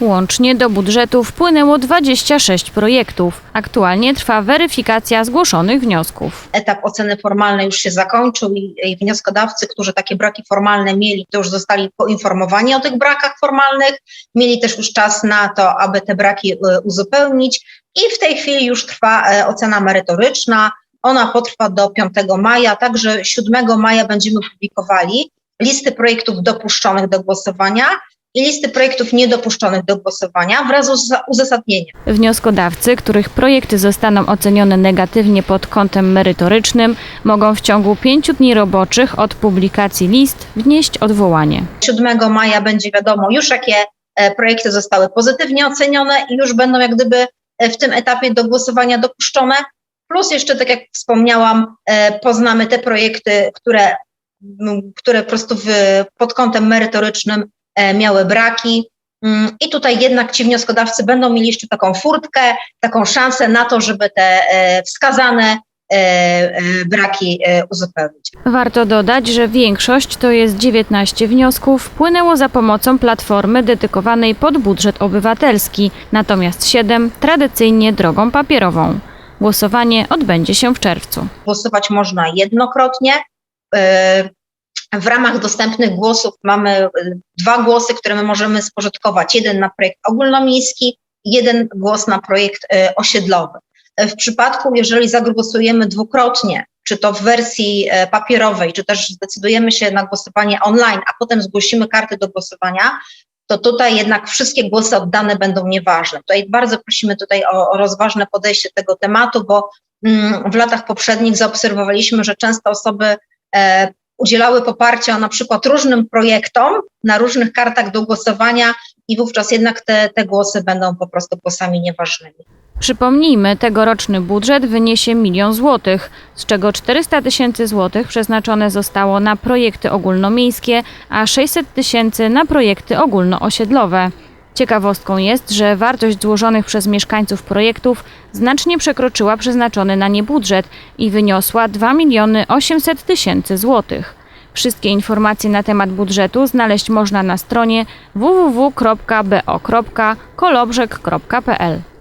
Łącznie do budżetu wpłynęło 26 projektów. Aktualnie trwa weryfikacja zgłoszonych wniosków. etap oceny formalnej już się zakończył i, wnioskodawcy, którzy takie braki formalne mieli, to już zostali poinformowani o tych brakach formalnych, mieli też już czas na to, aby te braki e, uzupełnić i w tej chwili już trwa e, ocena merytoryczna. Ona potrwa do 5 maja, także 7 maja będziemy publikowali listy projektów dopuszczonych do głosowania i listy projektów niedopuszczonych do głosowania wraz z uzasadnieniem. Wnioskodawcy, których projekty zostaną ocenione negatywnie pod kątem merytorycznym, mogą w ciągu pięciu dni roboczych od publikacji list wnieść odwołanie. 7 maja będzie wiadomo już, jakie e, projekty zostały pozytywnie ocenione i już będą jak gdyby e, w tym etapie do głosowania dopuszczone. Plus jeszcze, tak jak wspomniałam, e, poznamy te projekty, które, które po prostu w, pod kątem merytorycznym miały braki. Mm, I tutaj jednak ci wnioskodawcy będą mieli jeszcze taką furtkę, taką szansę na to, żeby te e, wskazane e, e, braki e, uzupełnić. Warto dodać, że większość, to jest 19 wniosków, wpłynęło za pomocą platformy dedykowanej pod budżet obywatelski, natomiast 7 tradycyjnie drogą papierową. Głosowanie odbędzie się w czerwcu. głosować można jednokrotnie. W ramach dostępnych głosów mamy e, dwa głosy, które my możemy spożytkować. Jeden na projekt ogólnomiejski, jeden głos na projekt e, osiedlowy. W przypadku, jeżeli zagłosujemy dwukrotnie, czy to w wersji e, papierowej, czy też zdecydujemy się na głosowanie online, a potem zgłosimy karty do głosowania, to tutaj jednak wszystkie głosy oddane będą nieważne. Tutaj bardzo prosimy tutaj o, o rozważne podejście tego tematu, bo mm, w latach poprzednich zaobserwowaliśmy, że często osoby e, udzielały poparcia na przykład różnym projektom na różnych kartach do głosowania i wówczas jednak te, te głosy będą po prostu głosami nieważnymi. Przypomnijmy, tegoroczny budżet wyniesie milion złotych, z czego 400 tysięcy złotych przeznaczone zostało na projekty ogólnomiejskie, a 600 tysięcy na projekty ogólnoosiedlowe. Ciekawostką jest, że wartość złożonych przez mieszkańców projektów znacznie przekroczyła przeznaczony na nie budżet i wyniosła 2 miliony 800 tysięcy złotych. Wszystkie informacje na temat budżetu znaleźć można na stronie www.bo.kolobrzeg.pl.